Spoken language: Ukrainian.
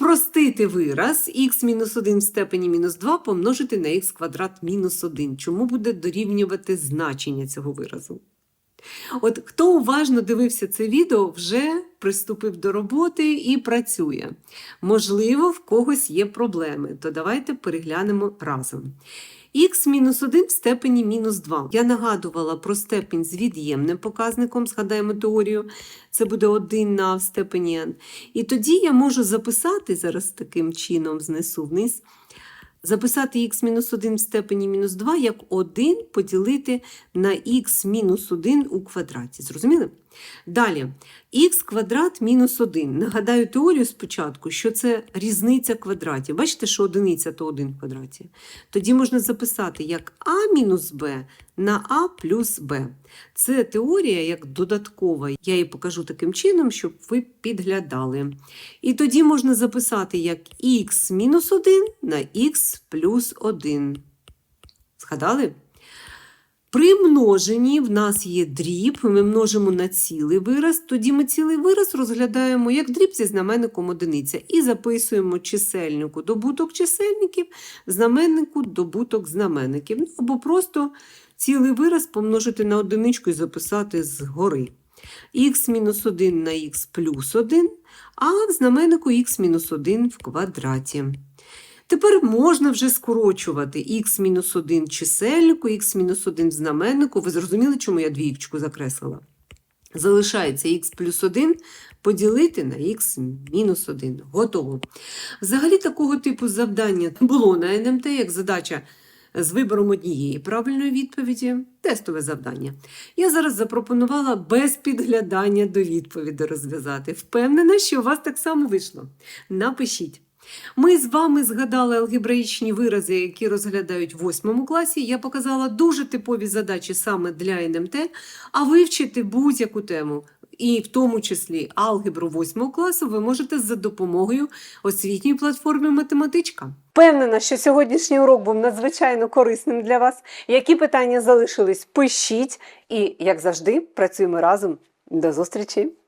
Спростити вираз х-1 в степені мінус 2 помножити на х квадрат мінус 1. Чому буде дорівнювати значення цього виразу? От хто уважно дивився це відео, вже приступив до роботи і працює. Можливо, в когось є проблеми, то давайте переглянемо разом. Х-1 в степені мінус 2. Я нагадувала про степень з від'ємним показником, згадаємо теорію, це буде 1 на в степені n. І тоді я можу записати зараз таким чином, знесу вниз, записати х-1 в степені мінус 2 як 1 поділити на х-1 у квадраті. Зрозуміли? Далі, х квадрат мінус 1. Нагадаю теорію спочатку, що це різниця квадратів. Бачите, що одиниця то 1 в квадраті. Тоді можна записати як а мінус б на а плюс б. Це теорія як додаткова. Я її покажу таким чином, щоб ви підглядали. І тоді можна записати як х мінус 1 на х плюс 1. Згадали? При множенні в нас є дріб, ми множимо на цілий вираз, тоді ми цілий вираз розглядаємо як дріб зі знаменником одиниця і записуємо чисельнику добуток чисельників, знаменнику добуток знаменників. Ну, або просто цілий вираз помножити на одиничку і записати згори. х-1 на х плюс 1, а в знаменнику х-1 в квадраті. Тепер можна вже скорочувати х-1 чисельнику, х-1 в знаменнику. Ви зрозуміли, чому я двієчку закреслила? Залишається х плюс 1 поділити на х мінус 1. Готово. Взагалі такого типу завдання було на НМТ, як задача з вибором однієї правильної відповіді, тестове завдання. Я зараз запропонувала без підглядання до відповіді розв'язати. Впевнена, що у вас так само вийшло. Напишіть. Ми з вами згадали алгебраїчні вирази, які розглядають в 8 класі. Я показала дуже типові задачі саме для НМТ, а вивчити будь-яку тему, і в тому числі алгебру 8 класу, ви можете за допомогою освітньої платформи Математичка. Впевнена, що сьогоднішній урок був надзвичайно корисним для вас. Які питання залишились, пишіть і, як завжди, працюємо разом. До зустрічі!